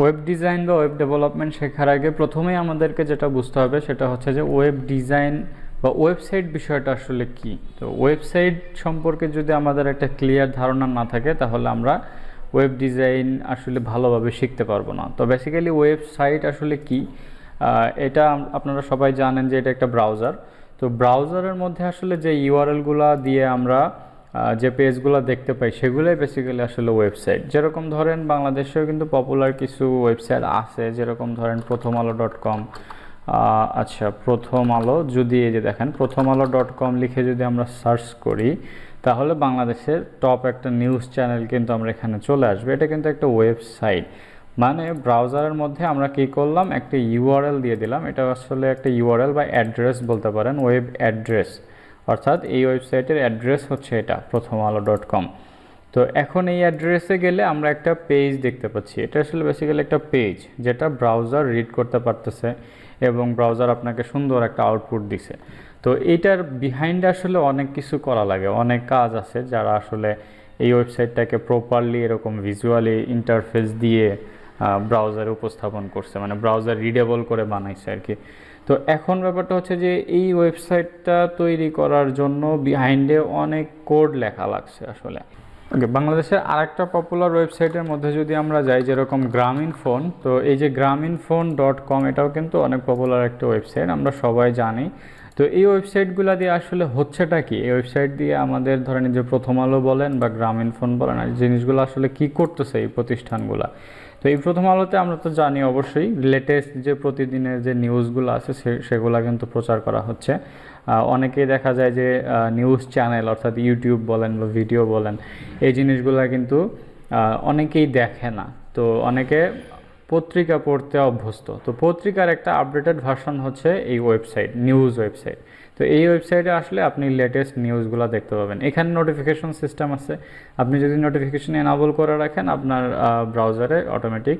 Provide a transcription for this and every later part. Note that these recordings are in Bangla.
ওয়েব ডিজাইন বা ওয়েব ডেভেলপমেন্ট শেখার আগে প্রথমেই আমাদেরকে যেটা বুঝতে হবে সেটা হচ্ছে যে ওয়েব ডিজাইন বা ওয়েবসাইট বিষয়টা আসলে কি? তো ওয়েবসাইট সম্পর্কে যদি আমাদের একটা ক্লিয়ার ধারণা না থাকে, তাহলে আমরা ওয়েব ডিজাইন আসলে ভালোভাবে শিখতে পারব না। তো বেসিক্যালি ওয়েবসাইট আসলে কি? এটা আপনারা সবাই জানেন যে এটা একটা ব্রাউজার তো ব্রাউজারের মধ্যে আসলে যে ইউআরএলগুলো দিয়ে আমরা যে পেজগুলো দেখতে পাই, সেগুলোই বেসিক্যালি আসলে ওয়েবসাইট যেরকম ধরেন বাংলাদেশেও কিন্তু পপুলার কিছু ওয়েবসাইট আছে, যেরকম ধরেন প্রথম আলো ডট কম আচ্ছা প্রথম আলো যদি এই যে দেখেন প্রথম আলো ডট কম লিখে যদি আমরা সার্চ করি, তাহলে বাংলাদেশের টপ একটা নিউজ চ্যানেল কিন্তু আমরা এখানে চলে আসবে। এটা কিন্তু একটা ওয়েবসাইট মানে ব্রাউজারের মধ্যে আমরা কি করলাম, একটা ইউআরএল দিয়ে দিলাম। এটা আসলে একটা ইউআরএল বা অ্যাড্রেস বলতে পারেন ওয়েব অ্যাড্রেস অর্থাৎ এই ওয়েবসাইটের অ্যাড্রেস হচ্ছে এটা প্রথম আলো ডট কম তো এখন এই অ্যাড্রেসে গেলে আমরা একটা পেজ দেখতে পাচ্ছি। এটা আসলে বেসিক্যালি একটা পেজ যেটা ব্রাউজার রিড করতে পারতেছে এবং ব্রাউজার আপনাকে সুন্দর একটা আউটপুট দিছে। তো এইটার বিহাইন্ডে আসলে অনেক কিছু করা লাগে, অনেক কাজ আছে যারা আসলে এই ওয়েবসাইটটাকে প্রপারলি এরকম ভিজুয়ালি ইন্টারফেস দিয়ে ব্রাউজারে উপস্থাপন করছে মানে ব্রাউজার রিডেবল করে বানাইছে আর কি। তো এখন ব্যাপারটা হচ্ছে যে এই ওয়েবসাইটটা তৈরি করার জন্য বিহাইন্ডে অনেক কোড লেখা লাগছে আসলে। ওকে বাংলাদেশের আরেকটা পপুলার ওয়েবসাইটের মধ্যে যদি আমরা যাই, যেরকম গ্রামীণ ফোন তো এই যে গ্রামীণ ফোন ডট কম এটাও কিন্তু অনেক পপুলার একটা ওয়েবসাইট আমরা সবাই জানি। তো এই ওয়েবসাইটগুলো দিয়ে আসলে হচ্ছেটা কি? এই ওয়েবসাইট দিয়ে আমাদের ধরেন যে প্রথম আলো বলেন বা গ্রামীণ ফোন বলেন জিনিসগুলো আসলে কি করতেছে এই প্রতিষ্ঠানগুলা? তো এই প্রথম আলোতে আমরা তো জানি অবশ্যই লেটেস্ট যে প্রতিদিনের যে নিউজগুলো আছে সেগুলা কিন্তু প্রচার করা হচ্ছে। অনেকেই দেখা যায় যে নিউজ চ্যানেল অর্থাৎ ইউটিউব বলেন বা ভিডিও বলেন, এই জিনিসগুলো কিন্তু অনেকেই দেখে না। তো অনেকে পত্রিকা পড়তে অভ্যস্ত। তো পত্রিকার একটা আপডেটেড ভার্সন হচ্ছে এই ওয়েবসাইট নিউজ ওয়েবসাইট তো এই ওয়েবসাইটে আসলে আপনি লেটেস্ট নিউজগুলো দেখতে পাবেন। এখানে নোটিফিকেশন সিস্টেম আছে। আপনি যদি নোটিফিকেশন এনাবল করে রাখেন, আপনার ব্রাউজারে অটোমেটিক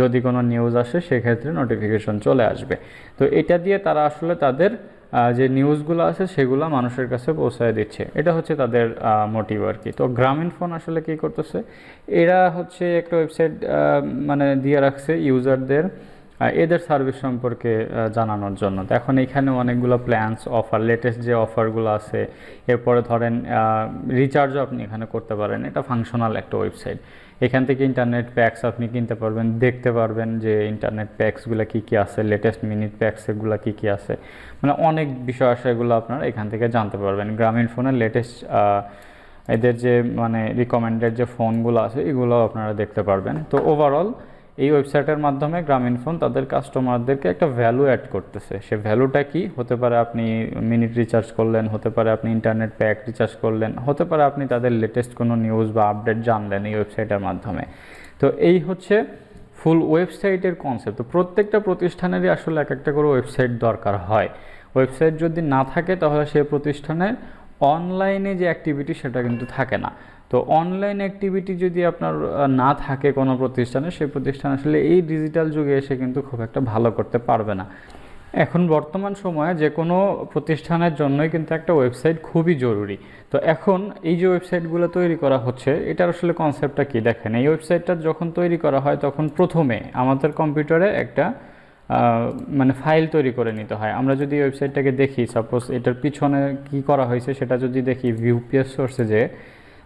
যদি কোনো নিউজ আসে, সেক্ষেত্রে নোটিফিকেশন চলে আসবে। তো এটা দিয়ে তারা আসলে তাদের যে নিউজগুলো আছে, সেগুলো মানুষের কাছে পৌঁছায় দিচ্ছে। এটা হচ্ছে তাদের মোটিভ আর কি। তো গ্রামীণ ফোন আসলে কি করতেছে? এরা হচ্ছে একটা ওয়েবসাইট মানে দিয়ে রাখছে ইউজারদের এদের সার্ভিস সম্পর্কে জানানোর জন্য। তো এখন এখানে অনেকগুলো প্ল্যানস অফার লেটেস্ট যে অফারগুলো আছে, এরপরে ধরেন রিচার্জও আপনি এখানে করতে পারেন। এটা ফাংশনাল একটা ওয়েবসাইট এখান থেকে ইন্টারনেট প্যাকস আপনি কিনতে পারবেন, দেখতে পারবেন যে ইন্টারনেট প্যাকসগুলো কী কী আছে লেটেস্ট মিনিট প্যাকস এগুলো কী কী আছে। মানে অনেক বিষয় আছে এগুলো আপনারা এখান থেকে জানতে পারবেন। গ্রামীণ ফোনের লেটেস্ট এদের যে মানে রিকমেন্ডেড যে ফোনগুলো আছে, এগুলো আপনারা দেখতে পারবেন। তো ওভারঅল এই ওয়েবসাইটের মাধ্যমে গ্রামীণ ফোন তাদের কাস্টমারদেরকে একটা ভ্যালু অ্যাড করতেছে। সে ভ্যালুটা কি? হতে পারে আপনি মিনিট রিচার্জ করলেন, হতে পারে আপনি ইন্টারনেট প্যাক রিচার্জ করলেন, হতে পারে আপনি তাদের লেটেস্ট কোনো নিউজ বা আপডেট জানলেন এই ওয়েবসাইটের মাধ্যমে। তো এই হচ্ছে ফুল ওয়েবসাইটের কনসেপ্ট তো প্রত্যেকটা প্রতিষ্ঠানেরই আসলে এক একটা করে ওয়েবসাইট দরকার হয়। ওয়েবসাইট যদি না থাকে তাহলে সেই প্রতিষ্ঠানের অনলাইনে যে অ্যাক্টিভিটি সেটা কিন্তু থাকে না। তো অনলাইন অ্যাক্টিভিটি যদি আপনার না থাকে কোনো প্রতিষ্ঠানে, সেই প্রতিষ্ঠান আসলে এই ডিজিটাল যুগে এসে কিন্তু খুব একটা ভালো করতে পারবে না। এখন বর্তমান সময়ে যে কোনো প্রতিষ্ঠানের জন্যই কিন্তু একটা ওয়েবসাইট খুবই জরুরি। তো এখন এই যে ওয়েবসাইটগুলো তৈরি করা হচ্ছে, এটার আসলে কনসেপ্টটা কি দেখেন? এই ওয়েবসাইটটা যখন তৈরি করা হয়, তখন প্রথমে আমাদের কম্পিউটারে একটা মানে ফাইল তৈরি করে নিতে হয়। আমরা যদি ওয়েবসাইটটাকে দেখি সাপোজ এটার পিছনে কি করা হয়েছে, সেটা যদি দেখি ভিউপিএস সোর্সে যে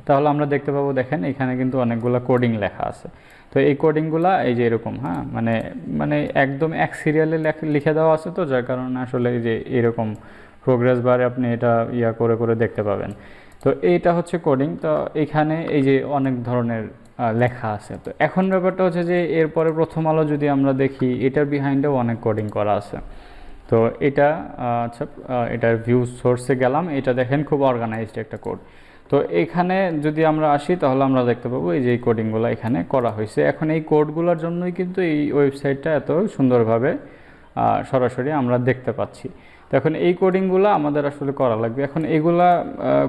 তাহলে আমরা দেখতে পাবো, দেখেন, এখানে কিন্তু অনেকগুলো কোডিং লেখা আছে। তো এই কোডিংগুলা এই যে এরকম হ্যাঁ মানে মানে একদম এক সিরিয়ালে লিখে দেওয়া আছে তো, যার কারণে আসলে এই যে এরকম প্রোগ্রেস বারে আপনি এটা ইয়া করে করে দেখতে পাবেন। তো এইটা হচ্ছে কোডিং তো এখানে এই যে অনেক ধরনের লেখা আছে। তো এখন ব্যাপারটা হচ্ছে যে, এরপরে প্রথম আলো যদি আমরা দেখি, এটার বিহাইন্ডেও অনেক কোডিং করা আছে। তো এটা আচ্ছা এটার ভিউ সোর্সে গেলাম। এটা দেখেন খুব অর্গানাইজড একটা কোড তো এখানে যদি আমরা আসি, তাহলে আমরা দেখতে পাবো এই যে এই কোডিংগুলো এখানে করা হয়েছে। এখন এই কোডগুলোর জন্যই কিন্তু এই ওয়েবসাইটটা এত সুন্দরভাবে সরাসরি আমরা দেখতে পাচ্ছি। তো এখন এই কোডিংগুলো আমাদের আসলে করা লাগবে। এখন এগুলা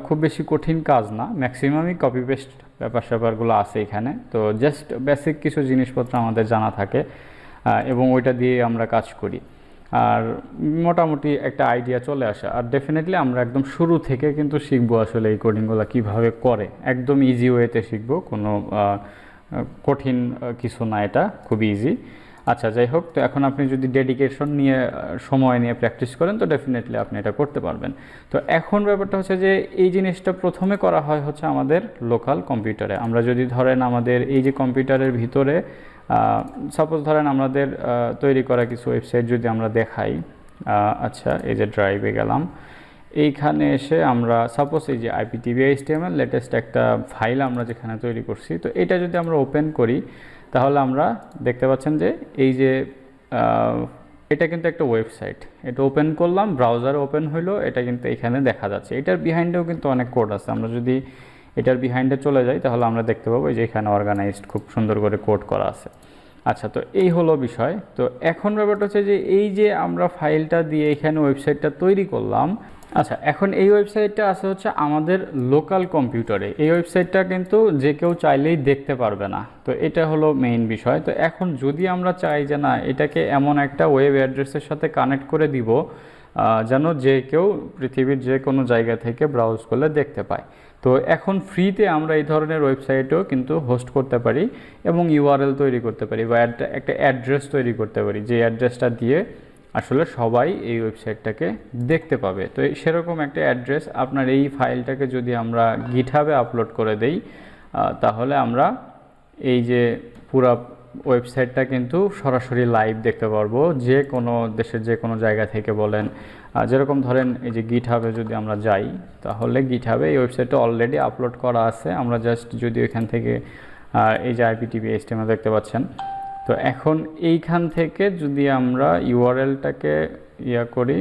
খুব বেশি কঠিন কাজ না। ম্যাক্সিমামই কপি পেস্ট ব্যাপার স্যাপারগুলো আছে এখানে। তো জাস্ট বেসিক কিছু জিনিসপত্র আমাদের জানা থাকে এবং ওইটা দিয়ে আমরা কাজ করি। আর মোটামুটি একটা আইডিয়া চলে আসে। আর ডেফিনেটলি আমরা একদম শুরু থেকে কিন্তু শিখব আসলে এই কোডিংগুলো কীভাবে করে। একদম ইজি ওয়েতে শিখব, কোনো কঠিন কিছু না এটা খুবই ইজি আচ্ছা যাই হোক, তো এখন আপনি যদি ডেডিকেশন নিয়ে সময় নিয়ে প্র্যাকটিস করেন, তো ডেফিনেটলি আপনি এটা করতে পারবেন। তো এখন ব্যাপারটা হচ্ছে যে, এই জিনিসটা প্রথমে করা হয় হচ্ছে আমাদের লোকাল কম্পিউটারে আমরা যদি ধরেন আমাদের এই যে কম্পিউটারের ভিতরে সাপোজ ধরেন আমাদের তৈরি করা কিছু ওয়েবসাইট যদি আমরা দেখাই আচ্ছা এই যে ড্রাইভে গেলাম, এইখানে এসে আমরা সাপোজ এই যে আইপিটিভি এইচটিএমএল লেটেস্ট একটা ফাইল আমরা যেখানে তৈরি করছি, তো এটা যদি আমরা ওপেন করি, তাহলে আমরা দেখতে পাচ্ছেন যে এই যে এটা কিন্তু একটা ওয়েবসাইট এটা ওপেন করলাম ব্রাউজার ওপেন হইল, এটা কিন্তু এখানে দেখা যাচ্ছে। এটার বিহাইন্ডেও কিন্তু অনেক কোড আছে। আমরা যদি এটার বিহাইন্ডে চলে যাই, তাহলে আমরা দেখতে পাবো যে এখানে অর্গানাইজড খুব সুন্দর করে কোড করা আছে। আচ্ছা তো এই হলো বিষয়। তো এখন ব্যাপারটা হচ্ছে যে এই যে আমরা ফাইলটা দিয়ে এখানে ওয়েবসাইটটা তৈরি করলাম আচ্ছা এখন এই ওয়েবসাইটটা আছে হচ্ছে আমাদের লোকাল কম্পিউটারে এই ওয়েবসাইটটা কিন্তু যে কেউ চাইলেই দেখতে পারবে না। তো এটা হলো মেইন বিষয়। তো এখন যদি আমরা চাই যে না, এটাকে এমন একটা ওয়েব অ্যাড্রেসের সাথে কানেক্ট করে দিব যেন যে কেউ পৃথিবীর যে কোনো জায়গা থেকে ব্রাউজ করলে দেখতে পায়। তো এখন ফ্রিতে আমরা এই ধরনের ওয়েবসাইটও কিন্তু হোস্ট করতে পারি এবং ইউআরএল তৈরি করতে পারি বা একটা অ্যাড্রেস তৈরি করতে পারি। যে অ্যাড্রেসটা দিয়ে আসলে সবাই এই ওয়েবসাইটটাকে দেখতে পাবে। তো সেরকম একটা অ্যাড্রেস আপনার এই ফাইলটাকে যদি আমরা গিটহাবে আপলোড করে দেই তাহলে আমরা এই যে পুরা ওয়েবসাইটটা কিন্তু সরাসরি লাইভ দেখতে পারব। যে কোনো দেশের যে কোনো জায়গা থেকে বলেন যেরকম ধরেন এই যে গিট হাবে যদি আমরা যাই, তাহলে গিট হাবে এই ওয়েবসাইটটা অলরেডি আপলোড করা আছে। আমরা জাস্ট যদি ওইখান থেকে এই যে আইপিটিভি এসটিএমএল দেখতে পাচ্ছেন। তো এখন এইখান থেকে যদি আমরা ইউআরএলটাকে ইয়া করি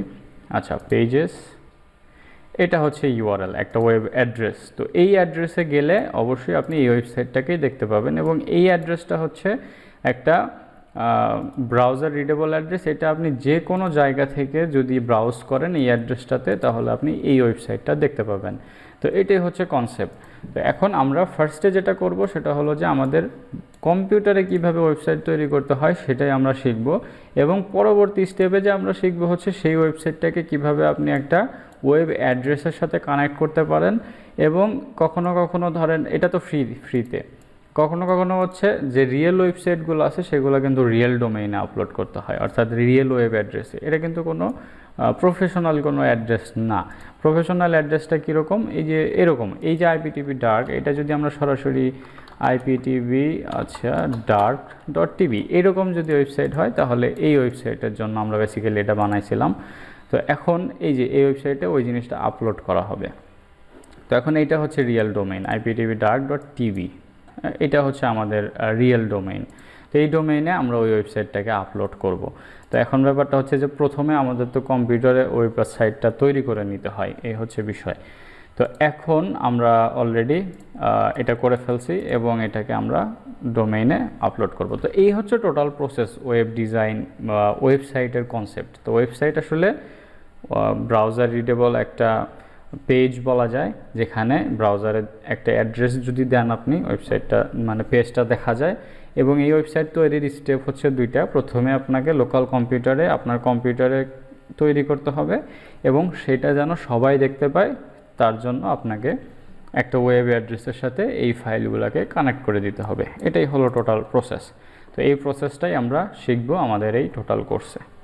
আচ্ছা পেজেস এটা হচ্ছে ইউআরএল একটা ওয়েব অ্যাড্রেস তো এই অ্যাড্রেসে গেলে অবশ্যই আপনি এই ওয়েবসাইটটাকেই দেখতে পাবেন এবং এই অ্যাড্রেসটা হচ্ছে একটা ব্রাউজার রিডেবল অ্যাড্রেস এটা আপনি যে কোনো জায়গা থেকে যদি ব্রাউজ করেন এই অ্যাড্রেসটাতে তাহলে আপনি এই ওয়েবসাইটটা দেখতে পাবেন। তো এটাই হচ্ছে কনসেপ্ট তো এখন আমরা ফার্স্টে যেটা করব, সেটা হলো যে আমাদের কম্পিউটারে কীভাবে ওয়েবসাইট তৈরি করতে হয়, সেটাই আমরা শিখব। এবং পরবর্তী স্টেপে যে আমরা শিখব হচ্ছে সেই ওয়েবসাইটটাকে কীভাবে আপনি একটা ওয়েব অ্যাড্রেসের সাথে কানেক্ট করতে পারেন এবং কখনো কখনো ধরেন এটা তো ফ্রি ফ্রিতে কখনো কখনো হচ্ছে যে রিয়েল ওয়েবসাইটগুলো আছে সেগুলো কিন্তু রিয়েল ডোমেইনে আপলোড করতে হয়, অর্থাৎ রিয়েল ওয়েব অ্যাড্রেসে এটা কিন্তু কোনো প্রফেশনাল কোনো অ্যাড্রেস না। প্রফেশনাল অ্যাড্রেসটা কীরকম? এই যে এরকম, এই যে আইপিটিভি ডার্ক এটা যদি আমরা সরাসরি আইপিটিভি আচ্ছা ডার্ক ডট টিভি এরকম যদি ওয়েবসাইট হয় তাহলে এই ওয়েবসাইটের জন্য আমরা বেসিক্যালি এটা বানাইছিলাম। তো এখন এই যে এই ওয়েবসাইটে ওই জিনিসটা আপলোড করা হবে। তো এখন এইটা হচ্ছে real domain IPTV dark dot TV এটা হচ্ছে আমাদের রিয়েল ডোমেইন তো এই ডোমেইনে আমরা ওই ওয়েবসাইটটাকে আপলোড করব। তো এখন ব্যাপারটা হচ্ছে যে প্রথমে আমাদের তো কম্পিউটারে ওয়েবসাইটটা তৈরি করে নিতে হয়, এই হচ্ছে বিষয়। তো এখন আমরা অলরেডি এটা করে ফেলছি এবং এটাকে আমরা ডোমেইনে আপলোড করব। তো এই হচ্ছে টোটাল প্রসেস ওয়েব ডিজাইন বা ওয়েবসাইটের কনসেপ্ট তো ওয়েবসাইট আসলে ব্রাউজার রিডেবল একটা পেজ বলা যায়, যেখানে ব্রাউজারে একটা অ্যাড্রেস যদি দেন আপনি ওয়েবসাইটটা মানে পেজটা দেখা যায়। এবং এই ওয়েবসাইট তৈরির স্টেপ হচ্ছে দুইটা। প্রথমে আপনাকে লোকাল কম্পিউটারে আপনার কম্পিউটারে তৈরি করতে হবে এবং সেটা যেন সবাই দেখতে পায়, তার জন্য আপনাকে একটা ওয়েব অ্যাড্রেসের সাথে এই ফাইলগুলোকে কানেক্ট করে দিতে হবে। এটাই হলো টোটাল প্রসেস তো এই প্রসেসটাই আমরা শিখব আমাদের এই টোটাল কোর্সে